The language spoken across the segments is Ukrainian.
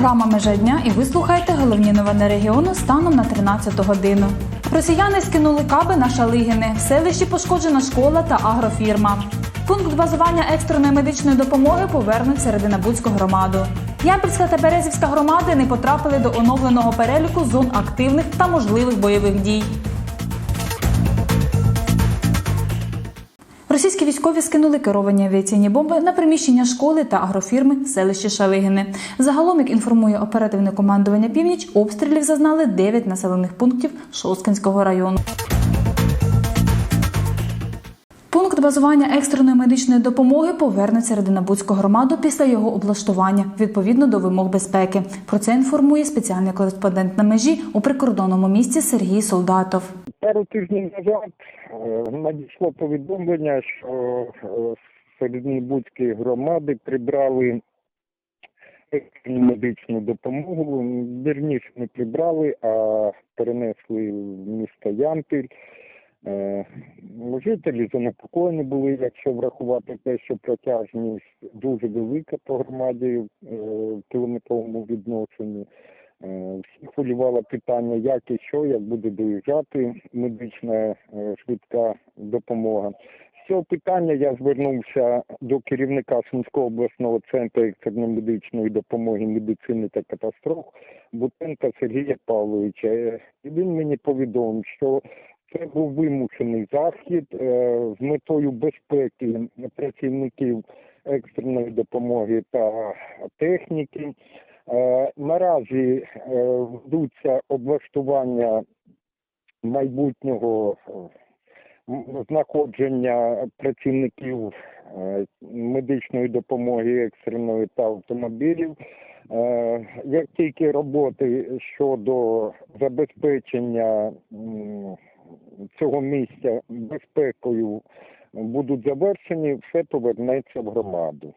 програма Межа дня і ви слухаєте головні новини регіону станом на 13 годину. Росіяни скинули каби на Шалигини. В селищі пошкоджена школа та агрофірма. Пункт базування екстреної медичної допомоги повернуть Серединабудську громаду. Ямпільська та Березівська громади не потрапили до оновленого переліку зон активних та можливих бойових дій. Російські військові скинули керовані авіаційні бомби на приміщення школи та агрофірми в селищі Шавигини. Загалом, як інформує оперативне командування Північ, обстрілів зазнали 9 населених пунктів Шосткинського району. Пункт базування екстреної медичної допомоги поверне Серединабудську громаду після його облаштування відповідно до вимог безпеки. Про це інформує спеціальний кореспондент на межі у прикордонному місті Сергій Солдатов. Пару тижнів назад е, надійшло повідомлення, що е, з громади прибрали екстрену медичну допомогу. Вірніше не прибрали, а перенесли в місто Ямпіль. Е, Жителі занепокоєні були, якщо врахувати те, що протяжність дуже велика по громаді е, в кілометровому відношенні. Е, Всіх хвилювало питання, як і що, як буде доїжджати медична швидка допомога. З цього питання я звернувся до керівника Сумського обласного центру екстреної медичної допомоги медицини та катастроф Бутенка Сергія Павловича. І він мені повідомив, що це був вимушений захід е, з метою безпеки працівників екстреної допомоги та техніки. Е, Наразі е, ведуться облаштування майбутнього знаходження працівників медичної допомоги екстреної та автомобілів. Як тільки роботи щодо забезпечення цього місця безпекою будуть завершені, все повернеться в громаду.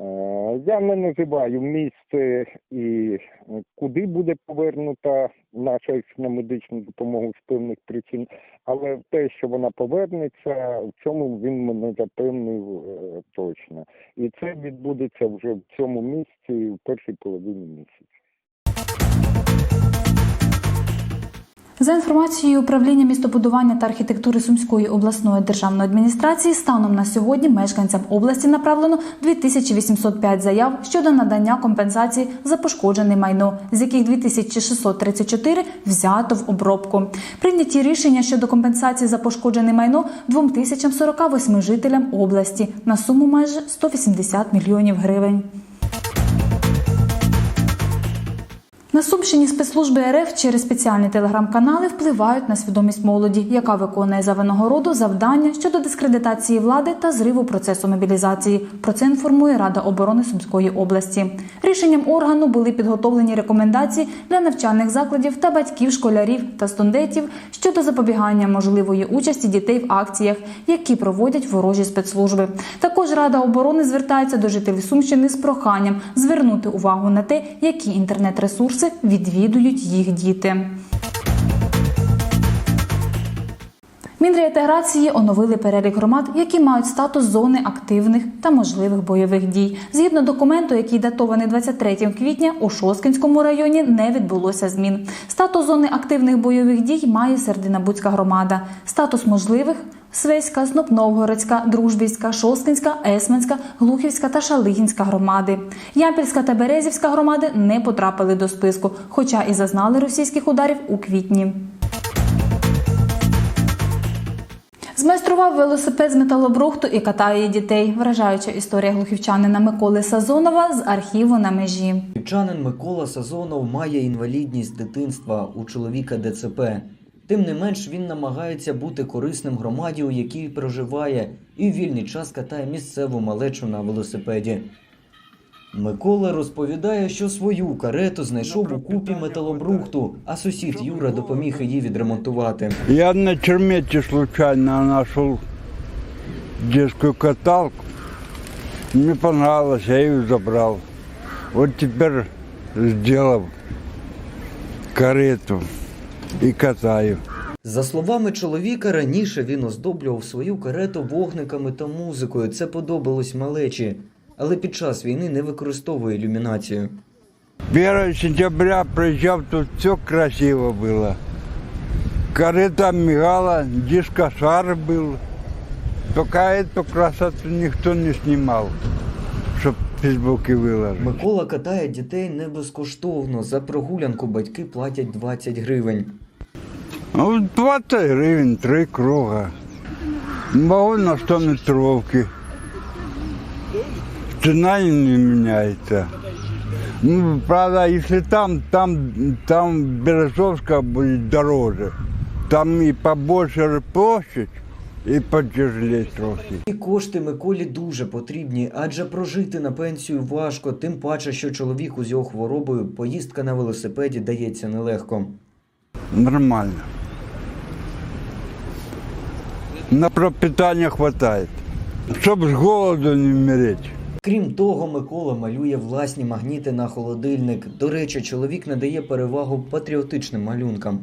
Е, Я не називаю місце і куди буде повернута наша екстрена медична допомога з певних причин, але те, що вона повернеться, в цьому він мене запевнив е, точно. І це відбудеться вже в цьому місці в першій половині місяця. За інформацією управління містобудування та архітектури Сумської обласної державної адміністрації, станом на сьогодні мешканцям області направлено 2805 заяв щодо надання компенсації за пошкоджене майно, з яких 2634 взято в обробку. Прийняті рішення щодо компенсації за пошкоджене майно 2048 жителям області на суму майже 180 мільйонів гривень. На Сумщині спецслужби РФ через спеціальні телеграм-канали впливають на свідомість молоді, яка виконує за винагороду завдання щодо дискредитації влади та зриву процесу мобілізації. Про це інформує Рада оборони Сумської області. Рішенням органу були підготовлені рекомендації для навчальних закладів та батьків школярів та студентів щодо запобігання можливої участі дітей в акціях, які проводять ворожі спецслужби. Також Рада оборони звертається до жителів Сумщини з проханням звернути увагу на те, які інтернет-ресурси відвідують їх діти. Мінреінтеграції оновили перелік громад, які мають статус зони активних та можливих бойових дій. Згідно документу, який датований 23 квітня, у Шосткинському районі не відбулося змін. Статус зони активних бойових дій має Сердинабудська громада. Статус можливих Свеська, Снопновгородська, Дружбівська, Шосткинська, Есменська, Глухівська та Шалигінська громади. Ямпільська та Березівська громади не потрапили до списку, хоча і зазнали російських ударів у квітні. Змайстрував велосипед з металобрухту і катає дітей. Вражаюча історія глухівчанина Миколи Сазонова з архіву на межі. Львівчанин Микола Сазонов має інвалідність дитинства у чоловіка ДЦП. Тим не менш, він намагається бути корисним громаді, у якій проживає, і в вільний час катає місцеву малечу на велосипеді. Микола розповідає, що свою карету знайшов у купі металобрухту, а сусід Юра допоміг її відремонтувати. Я на чермете случайно нашел детскую каталку. Мне понравилось, я ее забрал. Вот теперь сделал карету и катаю. За словами чоловіка, раніше він оздоблював свою карету вогниками та музикою. Це подобалось малечі, але під час війни не використовує ілюмінацію. 1 сентября приезжал, тут все красиво было. Корыто мигала, дискошар был. Только эту красоту никто не снимал, чтоб в Фейсбуке выложить. Микола катає дітей не безкоштовно. За прогулянку батьки платять 20 гривень. Ну, 20 гривен, три круга. Могу на 100 метровки. Цена не меняется. Ну, правда, если там, там, там Березовская будет дороже. Там и побольше площадь, и потяжелее трохи. І кошти Миколі дуже потрібні, адже прожити на пенсію важко, тим паче, що чоловіку з його хворобою поїздка на велосипеді дається нелегко. Нормально На пропитание хватает. Чтоб с голоду не умереть. Крім того, Микола малює власні магніти на холодильник. До речі, чоловік надає перевагу патріотичним малюнкам.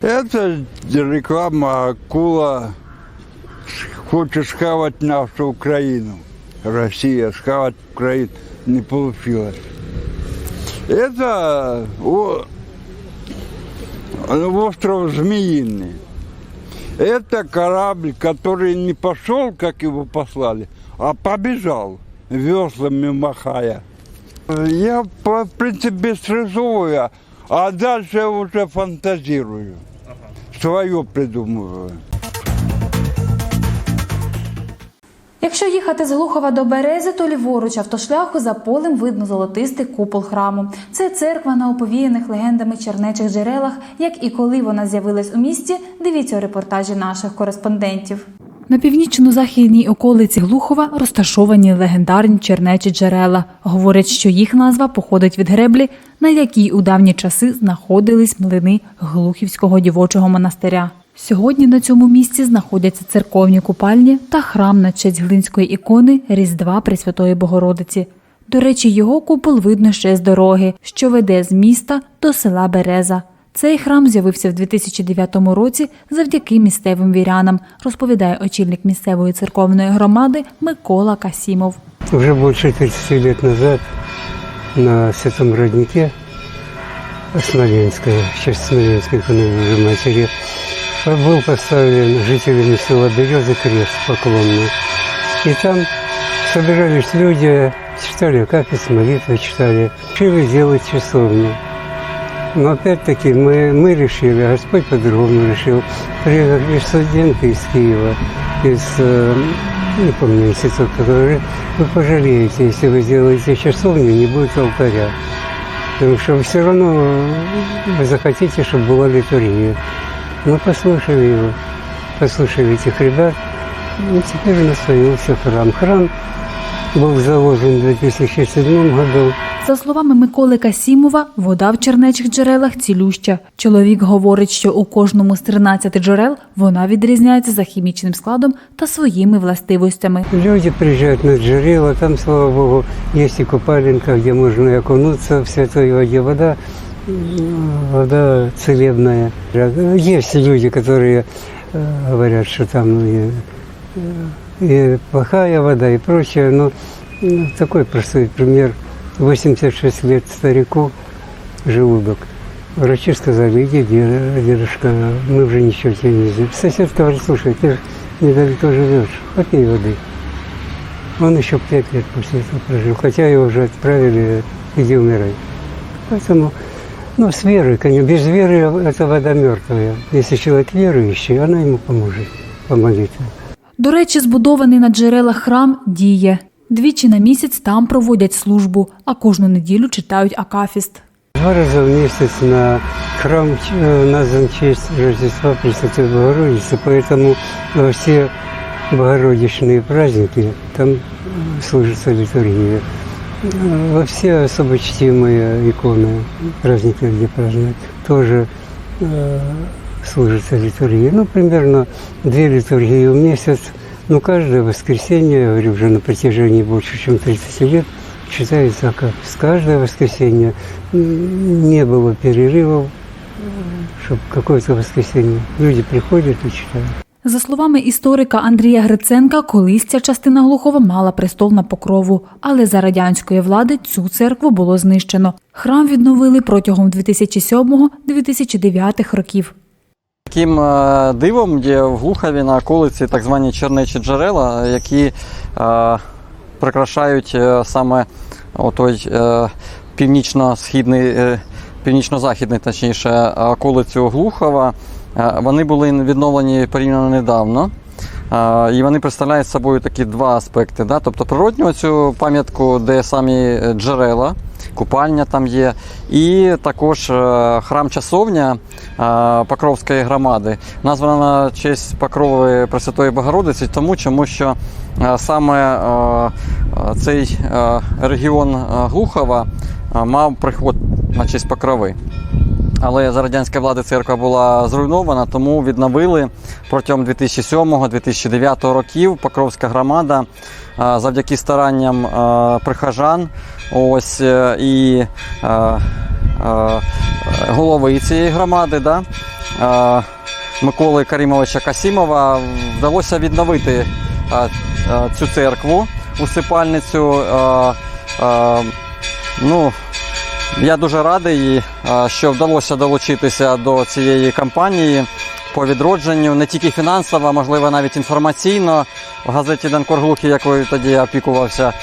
Это реклама акула хочет схавать нашу Украину. Россия схавать Украину не получилось. Это о- остров Змеиный. Это корабль, который не пошел, как его послали, а побежал, веслами махая. Я, по- в принципе, срисовываю, а дальше уже фантазирую. Свое придумываю. Якщо їхати з Глухова до Берези, то ліворуч автошляху за полем видно золотистий купол храму. Це церква на оповіяних легендами чернечих джерелах. Як і коли вона з'явилась у місті, дивіться у репортажі наших кореспондентів. На північно-західній околиці Глухова розташовані легендарні чернечі джерела. Говорять, що їх назва походить від греблі, на якій у давні часи знаходились млини Глухівського дівочого монастиря. Сьогодні на цьому місці знаходяться церковні купальні та храм на честь глинської ікони Різдва Пресвятої Богородиці. До речі, його купол видно ще з дороги, що веде з міста до села Береза. Цей храм з'явився в 2009 році завдяки місцевим вірянам, розповідає очільник місцевої церковної громади Микола Касімов. Уже больше 30 лет назад на Святом Роднике честь Смоленской иконы Божьей Матери, был поставлен жителями села Березы крест поклонный. И там собирались люди, читали акафист, молитвы читали, решили сделать часовню. Но опять-таки мы, мы решили, а Господь по-другому решил. Приехали студенты из Киева, из, э, не помню институт, который вы пожалеете, если вы сделаете часовню, не будет алтаря. Потому что все равно вы захотите, чтобы была литургия. Мы послушали его, послушали этих ребят, и теперь настоялся храм. Храм был заложен в 2007 году. За словами Миколи Касімова, вода в чернечих джерелах цілюща. Чоловік говорить, що у кожному з 13 джерел вона відрізняється за хімічним складом та своїми властивостями. Люди приезжают на Джерела, там, слава богу, есть и купальника, где можно и окунуться в святой воде. Вода, м, вода целебная. Есть люди, которые э, говорят, что там и, э, и плохая вода и прочее, но ну, такой простой пример. 86 лет старику желудок. Врачи сказали, иди, де- дедушка, мы уже ничего тебе не сделаем. Соседка говорит, слушай, ты же недалеко живешь, попей воды. Он еще пять лет после этого прожил, хотя его уже отправили, иди умирай. Поэтому, ну, с верой, конечно, без веры эта вода мертвая. Если человек верующий, она ему поможет по молитве. До речі, збудований на джерелах храм діє. Двічі на місяць там проводять службу, а кожну неділю читають акафіст. Два раза в месяц на храм э, назван в честь Рождества Пресвятой Богородицы, поэтому во все богородичные праздники там э, служится литургия. Э, Во все особо чтимые иконы, праздники, где празднуют, тоже э, служится литургия. Ну, примерно две литургии в месяц. Ну, каждое воскресенье, я говорю, уже на протяжении больше, чем 30 лет, читается акафист. Каждое воскресенье м, не было перерывов, чтобы какое-то воскресенье люди приходят и читают. За словами історика Андрія Гриценка, колись ця частина Глухова мала престол на покрову, але за радянської влади цю церкву було знищено. Храм відновили протягом 2007-2009 років. Таким е, дивом є в Глухові на околиці так звані чернечі джерела, які е, прикрашають е, саме отой е, північно-східний, е, північно-західний, точніше, околицю Глухова. Вони були відновлені порівняно недавно. І вони представляють собою такі два аспекти. Да? Тобто природню цю пам'ятку, де самі джерела, купальня там є, і також е, храм часовня е, Покровської громади, названа на честь Покрової Пресвятої Богородиці, тому чому що е, саме е, цей регіон Глухова мав приход на честь Покрови. Але за радянської влади церква була зруйнована, тому відновили протягом 2007-2009 років Покровська громада завдяки старанням прихожан ось е, і е, е, голови цієї громади, да, е, Миколи Карімовича Касімова вдалося відновити е, е, цю церкву усипальницю. е, е, ну, я дуже радий, е, що вдалося долучитися до цієї кампанії по відродженню, не тільки фінансово, а можливо навіть інформаційно. В газеті Данкорглухи, якою тоді я опікувався,